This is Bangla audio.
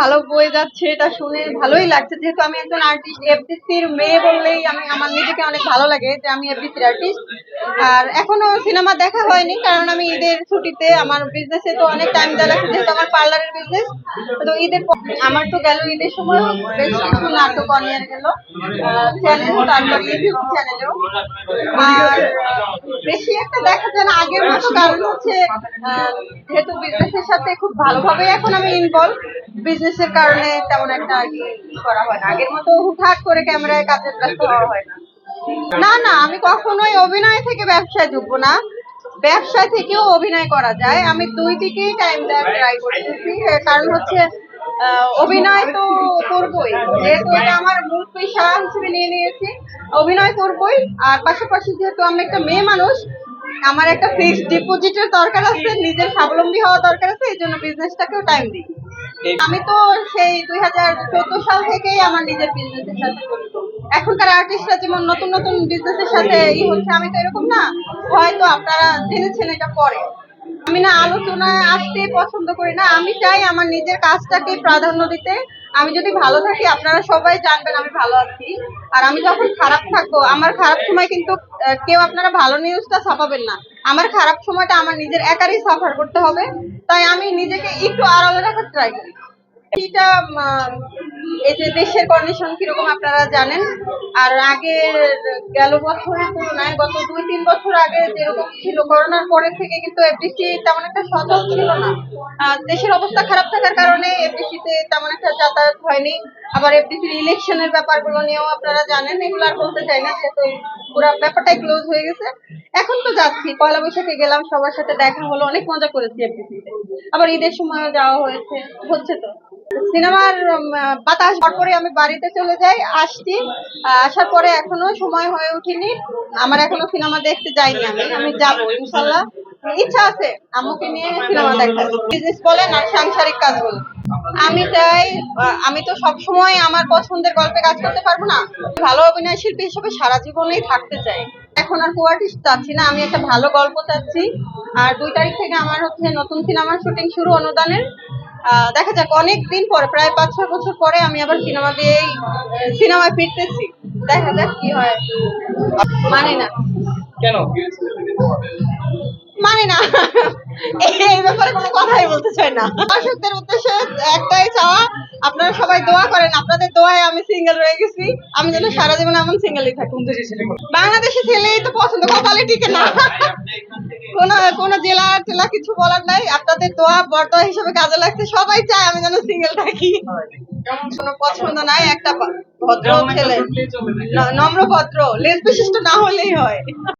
ভালো বয়ে যাচ্ছে, এটা শুনে ভালোই লাগছে। যেহেতু আমি একজন আর্টিস্ট এফডিসির মেয়ে বললেই আমি, আমার নিজেকে অনেক ভালো লাগে যে আমি এফডিসির আর্টিস্ট আর এখনও সিনেমা দেখা হয়নি, কারণ আমি ঈদের ছুটিতে, আমার বিজনেসে তো অনেক টাইম দেওয়া লাগছে, যেহেতু আমার পার্লারের বিজনেস তো ঈদের আমার তো গেল ঈদের সময়, বেশ কিছু নাটক অনিয়ার গেল। চ্যানেল তারপর ইউটিউব চ্যানেলেও আর বেশি একটা দেখা যায় না, আগের মতো কারণ হচ্ছে যেহেতু বিজনেসের সাথে খুব ভালোভাবে এখন আমি ইনভলভ বিজনেসের কারণে তেমন একটা করা হয় না। আগের মতো হুটহাট করে ক্যামেরায় কাজের ব্যস্ত হওয়া হয় না। না না, আমি কখনোই অভিনয় থেকে ব্যবসায় ঢুকবো না। ব্যবসা থেকেও অভিনয় করা যায়। আমি দুই দিকেই টাইম দেওয়ার ট্রাই করতেছি। কারণ হচ্ছে অভিনয় তো করবোই। যেহেতু এটা আমার মূল পেশা হিসেবে নিয়ে নিয়েছি, অভিনয় করবোই। আর পাশাপাশি যেহেতু আমি একটা মেয়ে মানুষ, আমার একটা ফিক্সড ডিপোজিটের দরকার আছে, নিজের স্বাবলম্বী হওয়া দরকার আছে, এই জন্য বিজনেসটাকেও টাইম দিই। আমি তো সেই দুই হাজার চোদ্দ সাল থেকেই আমার নিজের বিজনেসের সাথে এখনকার আর্টিস্টরা যেমন নতুন নতুন বিজনেসের সাথে ই হচ্ছে, আমি তো এরকম না, হয়তো আপনারা জেনেছেন এটা পরে। আমি না আলোচনায় আসতে পছন্দ করি না, আমি চাই আমার নিজের কাজটাকে প্রাধান্য দিতে। আমি যদি ভালো থাকি, আপনারা সবাই জানবেন আমি ভালো আছি। আর আমি যখন খারাপ থাকব, আমার খারাপ সময় কিন্তু কেউ আপনারা ভালো নিউজটা ছাপাবেন না। আমার খারাপ সময়টা আমার নিজের একারই সাফার করতে হবে, তাই আমি নিজেকে একটু আড়ালে রাখার ট্রাই করি। এটা এই যে দেশের কন্ডিশন কীরকম আপনারা জানেন আর আগে গেল বছরের তুলনায় গত দুই, তিন বছর আগে যেরকম ছিল, করোনার পরে থেকে কিন্তু এফডিসি তেমন একটা সচল ছিল না। দেশের অবস্থা খারাপ থাকার কারণে এফডিসিতে তেমন একটা যাতায়াত হয়নি। আবার এফডিসির ইলেকশনের ব্যাপারগুলো নিয়েও আপনারা জানেন, এগুলো আর বলতে চাই না, যেহেতু পুরো ব্যাপারটাই ক্লোজ হয়ে গেছে। এখন তো যাচ্ছি, পয়লা বৈশাখে গেলাম, সবার সাথে দেখা হলো, অনেক মজা করেছি এফডিসিতে আবার ঈদের সময়ও যাওয়া হয়েছে, হচ্ছে তো। সিনেমার বাতাস পরে আমি বাড়িতে চলে যাই, আসছি। আসার পরে এখনও সময় হয়ে ওঠেনি। আমার এখনও সিনেমা দেখতে যাইনি আমি। আমি যাব, ইনশাল্লাহ। ইচ্ছা আছে আম্মুকে নিয়ে সিনেমা দেখার। বিজনেস বলেন আর সাংসারিক কাজ বলেন আমি চাই আমি তো সব সময় আমার পছন্দের গল্পে কাজ করতে পারব না। ভালো অভিনয় শিল্পী হিসেবে সারা জীবনেই থাকতে চাই। এখন আর কো আর্টিস্ট চাচ্ছি না, আমি একটা ভালো গল্প চাচ্ছি। আর দুই তারিখ থেকে আমার হচ্ছে নতুন সিনেমার শুটিং শুরু অনুদানের। দেখা যাক অনেক দিন পরে প্রায় পাঁচ ছয় বছর পরে আমি আবার সিনেমা দিয়েই সিনেমায় ফিরতেছি। দেখা যাক কি হয়। মানে না। কেন? মানে না। এই ব্যাপারে কোনো কথাই বলতে চাই না। দর্শকদের উদ্দেশ্যে একটাই চাওয়া আপনারা সবাই দোয়া করেন। আপনাদের দোয়ায় আমি সিঙ্গেল রয়ে গেছি। আমি যেন সারা জীবন এমন সিঙ্গেলই থাকি। বাংলাদেশি ছেলেই তো পছন্দ কপালে টিকে না। কোন কোন জেলা টেলা কিছু বলার নাই। আপনাদের দোয়া বর্দোয়া হিসেবে কাজে লাগছে। সবাই চায় আমি যেন সিঙ্গেল থাকি। কোনো পছন্দ নাই একটা ভদ্র ছেলে। নম্র ভদ্র লেজ বিশিষ্ট না হলেই হয়।